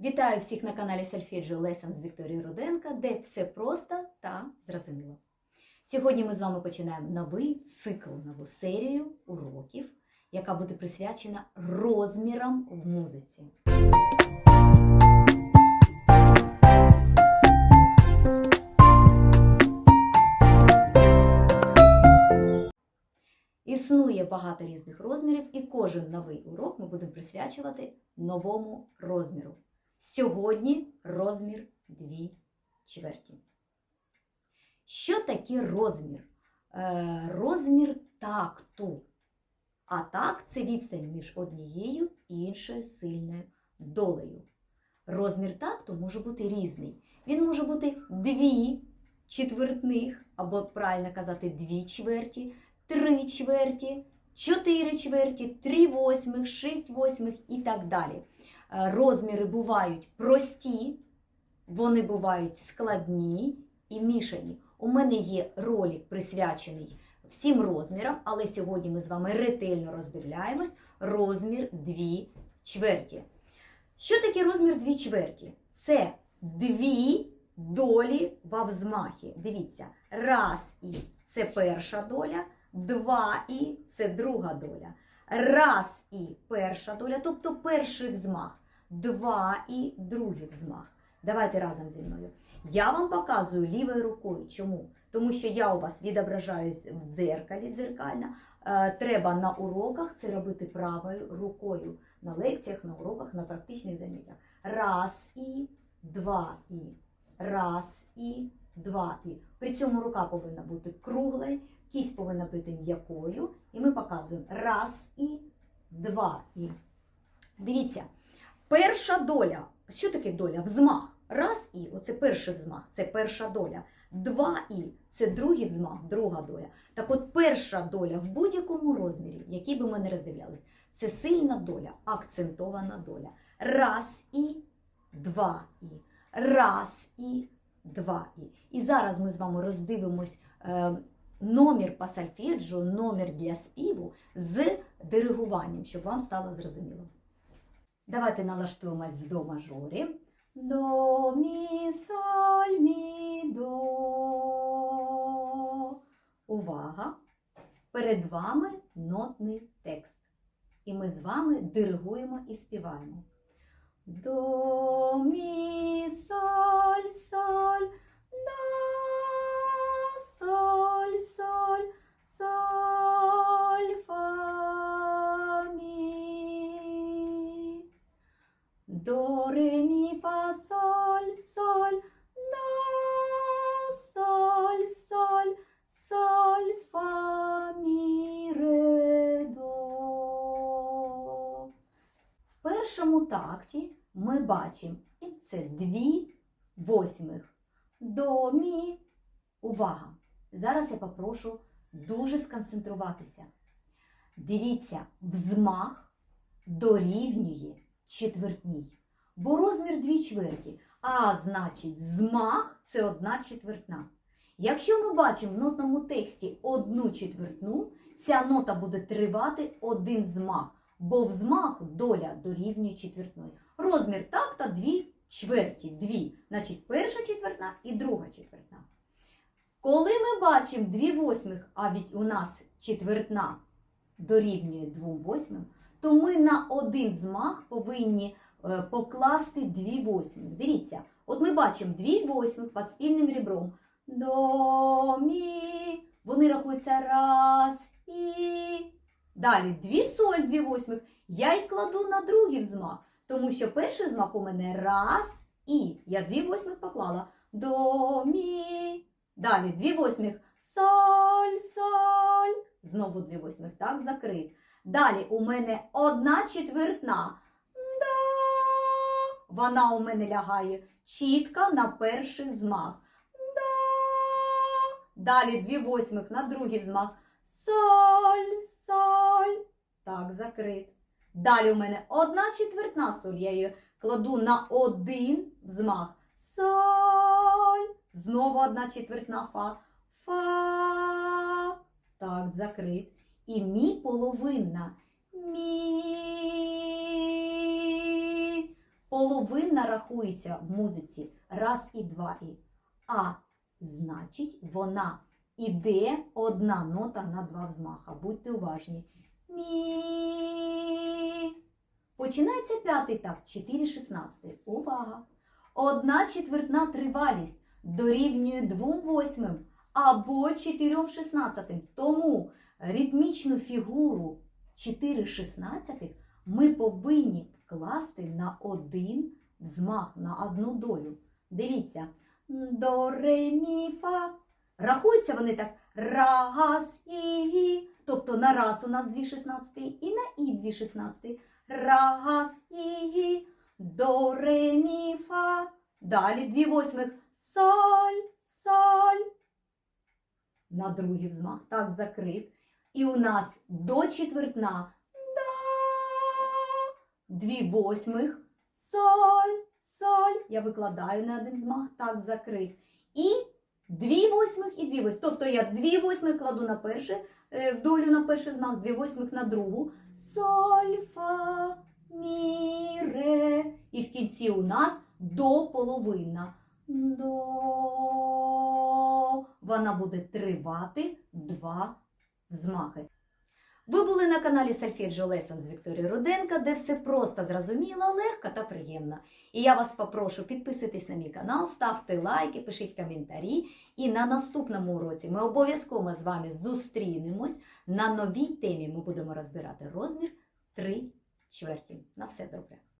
Вітаю всіх на каналі Сольфеджіо Lessons з Вікторією Руденка, де все просто та зрозуміло. Сьогодні ми з вами починаємо новий цикл, нову серію уроків, яка буде присвячена розмірам в музиці. Існує багато різних розмірів, і кожен новий урок ми будемо присвячувати новому розміру. Сьогодні розмір 2 чверті. Що таке розмір? Е, розмір такту. А так це відстань між однією і іншою сильною долею. Розмір такту може бути різний. Він може бути дві четвертних, або правильно казати, дві чверті, три чверті, чотири чверті, три восьмих, шість восьмих і так далі. Е, Розміри бувають прості, вони бувають складні і мішані. У мене є ролик присвячений всім розмірам, але сьогодні ми з вами ретельно роздивляємось розмір 2 чверті. Що таке розмір 2 чверті? Це дві долі во взмахі. Дивіться, раз і це перша доля, два і це друга доля. Раз і перша доля, тобто перший взмах, два і другий взмах. Давайте разом зі мною. Я вам показую лівою рукою. Чому? Тому що я у вас відображаюсь в дзеркалі дзеркально. Е, Треба на уроках це робити правою рукою. На лекціях, на уроках, на практичних заняттях. Раз і два і. Раз і два і. При цьому рука повинна бути круглою, кість повинна бути м'якою. І ми показуємо раз і два і. Дивіться, перша доля. Що таке доля? Взмах. Раз і оце перший взмах, це перша доля. Два і це другий взмах, друга доля. Так от перша доля в будь-якому розмірі, який би ми не роздивлялись, це сильна доля, акцентована доля. Раз і два і. Раз і два і. І зараз ми з вами роздивимось е, номер по сольфеджіо, номер для співу з диригуванням, щоб вам стало зрозуміло. Давайте налаштуємось в до мажорі. До, мі, соль, мі, до. Увага! Перед вами нотний текст. І ми з вами диригуємо і співаємо. До, мі, До, ре, мі, фа, соль, соль, до, соль, соль, соль, фа, мі, ре, до. В першому такті ми бачимо це дві восьмих. До, мі. Увага! Зараз я попрошу дуже сконцентруватися. Дивіться, взмах дорівнює четвертній. Бо розмір дві чверті, а значить, змах це одна четвертна. Якщо ми бачимо в нотному тексті одну четвертну, ця нота буде тривати один змах, бо взмах доля дорівнює четвертної. Розмір такта дві чверті, дві, значить перша четвертна і друга четвертна. Коли ми бачимо дві восьмих, а від у нас четвертна дорівнює двом восьмим, то ми на один змах повинні покласти дві восьмих. Дивіться, от ми бачимо дві восьмих під спільним ребром. До, мі. Вони рахуються раз і. Далі дві соль, дві восьмих. Я їх кладу на другий взмах, тому що перший взмах у мене раз і. Я дві восьмих поклала. До, мі. Далі дві восьмих. Соль, соль. Знову дві восьмих. Так, закрит. Далі у мене одна четвертна. Вона у мене лягає чітко на перший змах. Да. Далі дві восьмих на другий взмах. Соль, соль. Так, закрит. Далі у мене одна четвертна соль. Я її кладу на один взмах. Соль. Знову одна четвертна фа. Фа. Так, закрит. І мі половинна. Мі. Половина рахується в музиці раз і два і. А значить, вона іде одна нота на два взмаха. Будьте уважні. Мі. Починається п'ятий такт, 4 шістнадцятий. Увага! Одна четвертна тривалість дорівнює двом восьмим або 4 шістнадцятим. Тому ритмічну фігуру 4 шістнадцятих ми повинні класти на один взмах, на одну долю. Дивіться. До, ре. Рахуються вони так раз і. Тобто на раз у нас 2 шістнадцятий і на і 2 шістнадцятий. Раз і. До, ре, мі, фа. Далі дві восьмих. Соль, соль. На другий взмах. Так закрит. І у нас до четвертна. Дві восьмих. Соль, соль. Я викладаю на один змах, так закрит. І дві восьмих і дві восьмих. Тобто я дві восьмих кладу на перше, долю на перший змах, дві восьмих на другу. Соль, фа, мі, ре. І в кінці у нас до половина. До. Вона буде тривати два взмахи. Ви були на каналі Сальфеджо Лесен з Вікторією Руденко, де все просто зрозуміло, легко та приємно. І я вас попрошу підписуйтесь на мій канал, ставте лайки, пишіть коментарі. І на наступному уроці ми обов'язково з вами зустрінемось. На новій темі ми будемо розбирати розмір 3 чверті. На все добре.